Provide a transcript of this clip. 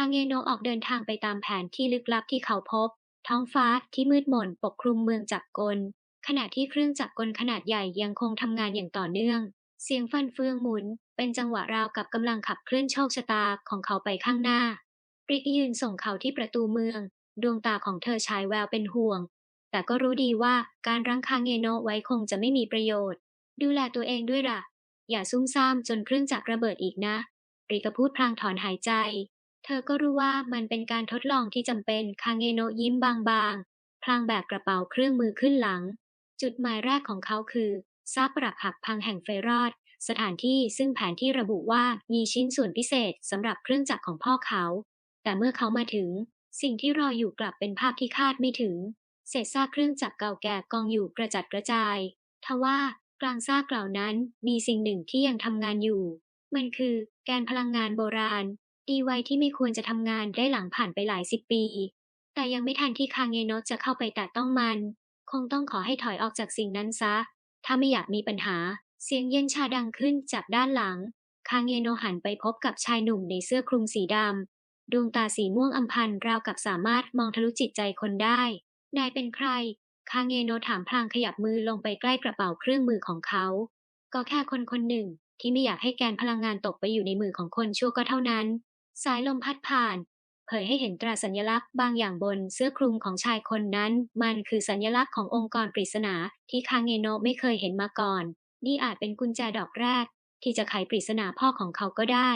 างเงโนะออกเดินทางไปตามแผนที่ลึกลับที่เขาพบ ท้องฟ้าที่มืดมนปกคลุมเมืองจักรกล ขณะที่เครื่องจักรกลขนาดใหญ่ยังคงทำงานอย่างต่อเนื่อง เสียงฟันเฟืองหมุน เป็นจังหวะราวกับกำลังขับเคลื่อนโชคชะตาของเขาไปข้างหน้าปริกยืนส่งเขาที่ประตูเมือง ดวงตาของเธอฉายแววเป็นห่วง แต่ก็รู้ดีว่าการรั้งคางเงโนะไว้คงจะไม่มีประโยชน์ ดูแลตัวเองด้วยล่ะ อย่าซุ่มซ่ามจนเครื่องจักรระเบิดอีกนะริกพูดพลางถอนหายใจ เธอก็รู้ว่ามันเป็นการทดลองที่จำเป็น คาเงโนะยิ้มบางๆ พลางแบกกระเป๋าเครื่องมือขึ้นหลัง จุดหมายแรกของเขาคือซาปรักหักพังแห่งเฟรอด สถานที่ซึ่งแผนที่ระบุว่ามีชิ้นส่วนพิเศษสำหรับเครื่องจักรของพ่อเขา แต่เมื่อเขามาถึง สิ่งที่รออยู่กลับเป็นภาพที่คาดไม่ถึง เศษซากเครื่องจักรเก่าแก่กองอยู่กระจัดกระจายทว่ากลางซากเหล่านั้นมีสิ่งหนึ่งที่ยังทำงานอยู่ มันคือแกนพลังงานโบราณ ดีไว้ที่ไม่ควรจะทำงานได้หลังผ่านไปหลายสิบปี แต่ยังไม่ทันที่คางเงโนะจะเข้าไปแตะต้องมัน คงต้องขอให้ถอยออกจากสิ่งนั้นซะ ถ้าไม่อยากมีปัญหา เสียงเย็นชาดังขึ้นจากด้านหลัง คางเงโนะหันไปพบกับชายหนุ่มในเสื้อคลุมสีดำ ดวงตาสีม่วงอำพันราวกับสามารถมองทะลุจิตใจคนได้ นายเป็นใคร คางเงโนะถามพลางขยับมือลงไปใกล้กระเป๋าเครื่องมือของเขา ก็แค่คนคนหนึ่งที่ไม่อยากให้แกนพลังงานตกไปอยู่ในมือของคนชั่วก็เท่านั้น สายลมพัดผ่าน เผยให้เห็นตราสัญลักษณ์บางอย่างบนเสื้อคลุมของชายคนนั้น มันคือสัญลักษณ์ขององค์กรปริศนาที่คางเงโนะไม่เคยเห็นมาก่อน นี่อาจเป็นกุญแจดอกแรก ที่จะไขปริศนาพ่อของเขาก็ได้